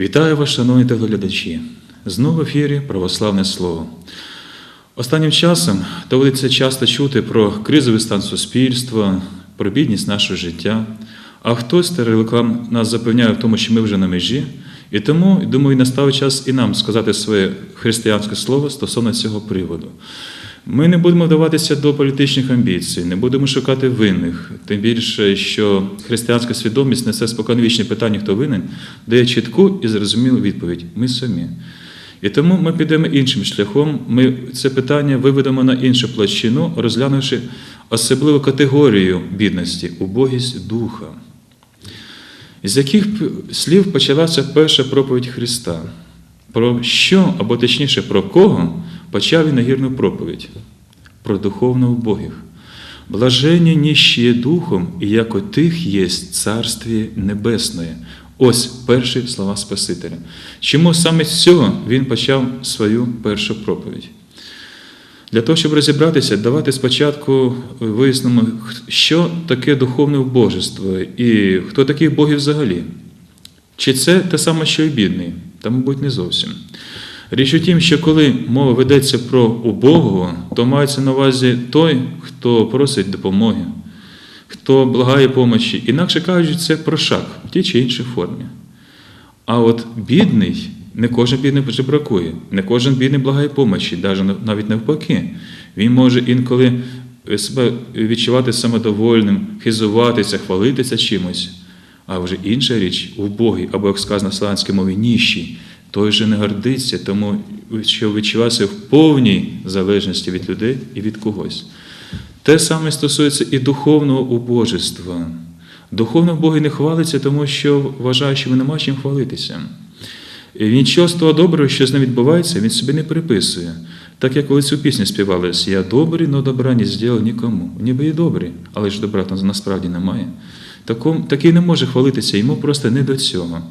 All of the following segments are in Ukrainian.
Вітаю вас, шановні телеглядачі! Знову в ефірі Православне Слово. Останнім часом доводиться часто чути про кризовий стан суспільства, про бідність нашого життя, а хтось реклам нас запевняє в тому, що ми вже на межі, і тому, думаю, настав час і нам сказати своє християнське слово стосовно цього приводу. Ми не будемо вдаватися до політичних амбіцій, не будемо шукати винних. Тим більше, що християнська свідомість несе споконвічне питання, хто винен, дає чітку і зрозумілу відповідь ми самі. І тому ми підемо іншим шляхом. Ми це питання виведемо на іншу площину, розглянувши особливу категорію бідності убогість духа. З яких слів почалася перша проповідь Христа? Про що, або точніше, про кого почав він нагірну проповідь? Про духовно убогих. Блажені ніщі духом, і як у тих є царстві небесне. Ось перші слова Спасителя. Чому саме з цього він почав свою першу проповідь? Для того, щоб розібратися, давайте спочатку вияснимо, що таке духовне убожество і хто такий Бог взагалі. Чи це те саме, що і бідний? Та, мабуть, не зовсім. Річ у тім, що коли мова ведеться про убогого, то мається на увазі той, хто просить допомоги, хто благає помочі. Інакше кажучи, це прошак в тій чи іншій формі. А от бідний, не кожен бідний жебракує, не кожен бідний благає помочі, навіть навпаки. Він може інколи себе відчувати самодовольним, хизуватися, хвалитися чимось. А вже інша річ убогий, або, як сказано в славянській мові, ніщий, той же не гордиться, тому що відчувався в повній залежності від людей і від когось. Те саме стосується і духовного убожества. Духовно Бог не хвалиться, тому що вважає, що він нема чим хвалитися. І Нічого з того доброго, що з ним відбувається, він собі не приписує. Так як коли цю пісню співалась, я добрий, но добра не зробив нікому. Ніби і добрий, але ж добра там насправді немає. Такий не може хвалитися, йому просто не до цього.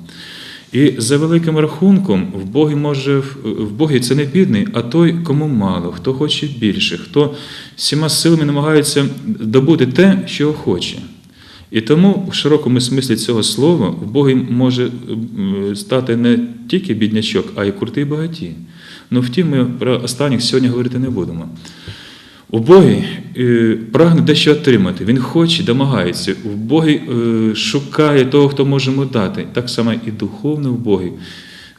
І за великим рахунком, в Богі може в Богі це не бідний, а той, кому мало, хто хоче більше, хто всіма силами намагається добути те, що хоче. І тому в широкому смислі цього слова в Богі може стати не тільки біднячок, а й крутий багаті. Ну втім, ми про останніх сьогодні говорити не будемо. Убогий прагне дещо отримати, він хоче, домагається. Убогий шукає того, хто може йому дати. Так само і духовно убогий.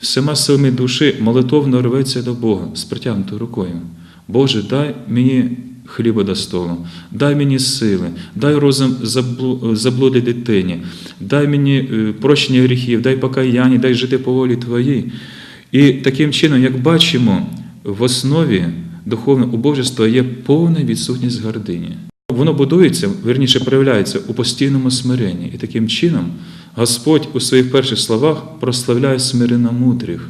Всіма силами душі молитовно рветься до Бога з притягнутою рукою. Боже, дай мені хліба до столу, дай мені сили, дай розум заблуди дитині, дай мені прощення гріхів, дай покаяння, дай жити по волі Твоїй. І таким чином, як бачимо, в основі духовного убожества є повна відсутність гордині. Воно будується, верніше проявляється у постійному смиренні. І таким чином Господь у своїх перших словах прославляє смиренно мудрих.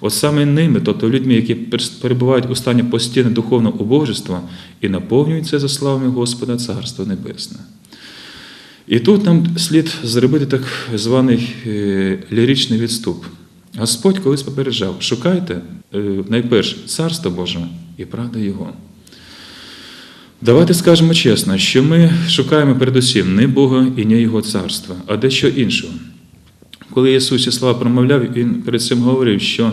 От саме ними, тобто людьми, які перебувають у стані постійного духовного убожества і наповнюються за славами Господа Царство Небесне. І тут нам слід зробити так званий ліричний відступ. Господь колись попереджав, шукайте найперше Царство Боже і правда Його. Давайте скажемо чесно, що ми шукаємо передусім не Бога і не Його царства, а дещо іншого. Коли Ісус ці слова промовляв, Він перед цим говорив, що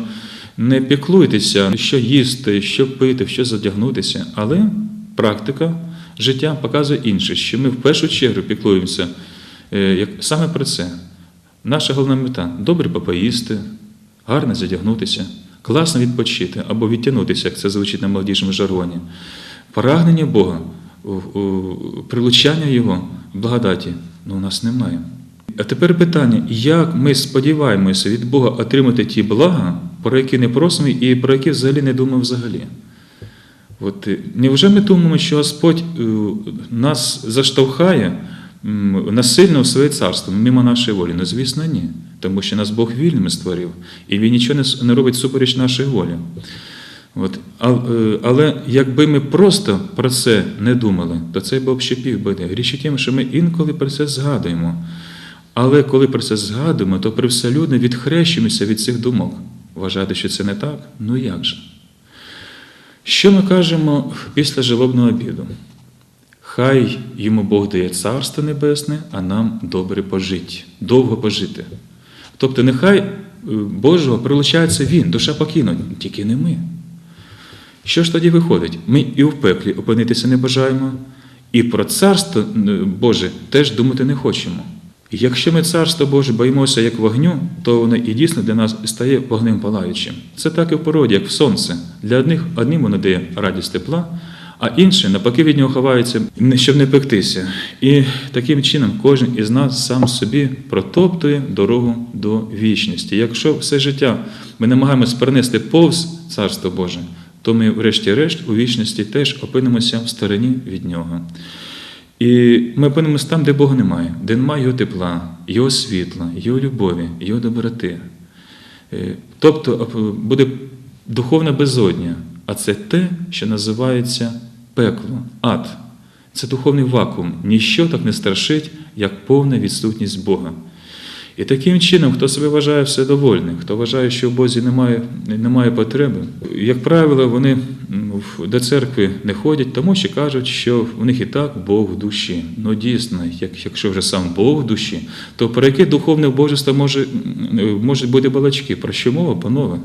не піклуйтеся, що їсти, що пити, що задягнутися, але практика життя показує інше, що ми в першу чергу піклуємося як саме про це. Наша головна мета добре попоїсти, гарно задягнутися, класно відпочити або відтягнутися, як це звучить на молодіжному жаргоні. Прагнення Бога, прилучання Його, благодаті, ну у нас немає. А тепер питання, як ми сподіваємося від Бога отримати ті блага, про які не просимо і про які взагалі не думаємо взагалі? От, невже ми думаємо, що Господь нас заштовхає насильно в своє царство, мимо нашої волі? Ну, звісно, ні. Тому що нас Бог вільними створив, і Він нічого не робить супереч нашої волі. От. Але якби ми просто про це не думали, то це б общепів буде. Річ у тім, що ми інколи про це згадуємо. Але коли про це згадуємо, то привселюдно відхрещуємося від цих думок. Вважати, що це не так? Ну як же? Що ми кажемо після жалобного обіду? Хай йому Бог дає царство небесне, а нам добре пожити, довго пожити. Тобто, нехай Божого прилучається Він, душа покинута, тільки не ми. Що ж тоді виходить? Ми і в пеклі опинитися не бажаємо, і про царство е, Боже теж думати не хочемо. І якщо ми царство Боже боїмося як вогню, то воно і дійсно для нас стає вогнем палаючим. Це так і в породі, як в сонце. Для одних одним воно дає радість тепла, а інші навпаки від нього ховаються, щоб не пектися. І таким чином кожен із нас сам собі протоптує дорогу до вічності. Якщо все життя ми намагаємось перенести повз царство Боже, то ми, врешті-решт, у вічності теж опинимося в стороні від нього. І ми опинимося там, де Бога немає, де немає Його тепла, Його світла, Його любові, Його доброти. Е, Тобто е, буде духовна безодня, а це те, що називається пекло, ад. Це духовний вакуум. Ніщо так не страшить, як повна відсутність Бога. І таким чином, хто себе вважає вседовольним, хто вважає, що в Бозі немає, немає потреби, як правило, вони до церкви не ходять, тому що кажуть, що у них і так Бог в душі. Ну дійсно, як, якщо вже сам Бог в душі, то про яке духовне божество може, можуть бути балачки? Про що мова, панове?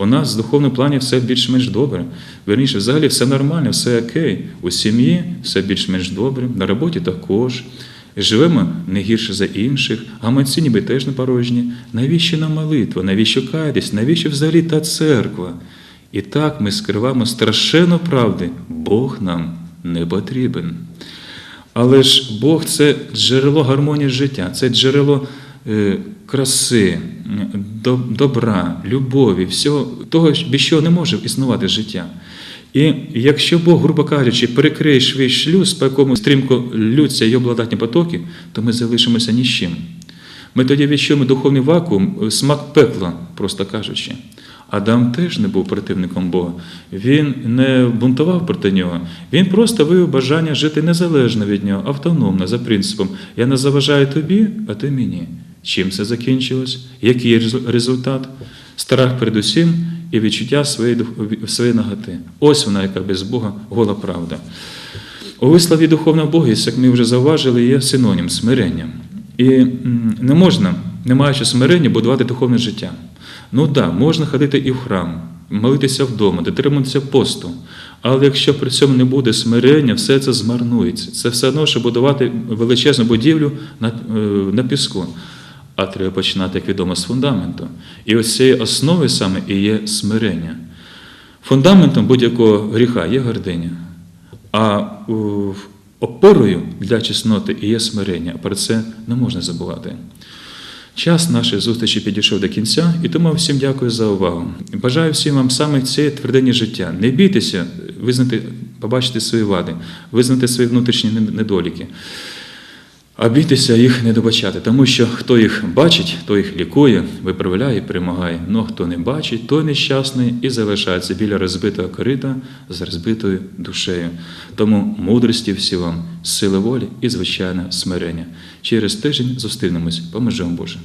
У нас в духовному плані все більш-менш добре. Верніше, взагалі все нормально, все окей. У сім'ї все більш-менш добре, на роботі також. Живемо не гірше за інших, гаманці ніби теж не порожні. Навіщо нам молитва? Навіщо каятись? Навіщо взагалі та церква? І так ми скриваємо страшенну правди. Бог нам не потрібен. Але ж Бог це джерело гармонії життя, це джерело краси, добра, любові, всього того, без чого не може існувати життя. І якщо Бог, грубо кажучи, перекриє свій шлюз, по якому стрімко лються його благодатні потоки, то ми залишимося ні з чим. Ми тоді відчуємо духовний вакуум, е, смак пекла, просто кажучи. Адам теж не був противником Бога. Він не бунтував проти нього. Він просто виявив бажання жити незалежно від нього, автономно, за принципом Я не заважаю тобі, а ти мені. Чим це закінчилось? Який результат? Страх перед усім і відчуття своєї, своєї наготи. Ось вона, яка без Бога гола правда. У вислові духовного Бога, як ми вже зауважили, є синонім смирення. І не можна, не маючи смирення, будувати духовне життя. Ну так, да, можна ходити і в храм, молитися вдома, дотримуватися посту. Але якщо при цьому не буде смирення, все це змарнується. Це все одно, що будувати величезну будівлю на, е, на піску. А треба починати, як відомо, з фундаменту. І ось цією основою саме і є смирення. Фундаментом будь-якого гріха є гординя. А опорою для чесноти і є смирення. Про це не можна забувати. Час нашої зустрічі підійшов до кінця, і тому всім дякую за увагу. Бажаю всім вам саме цієї твердині життя. Не бійтеся визнати, побачити свої вади, визнати свої внутрішні недоліки. А бійтеся їх не добачати, тому що хто їх бачить, той їх лікує, виправляє і перемагає. Ну хто не бачить, той нещасний і залишається біля розбитого корита з розбитою душею. Тому мудрості всі вам, сили волі і звичайне смирення. Через тиждень зустрінемось. Поможемо Боже.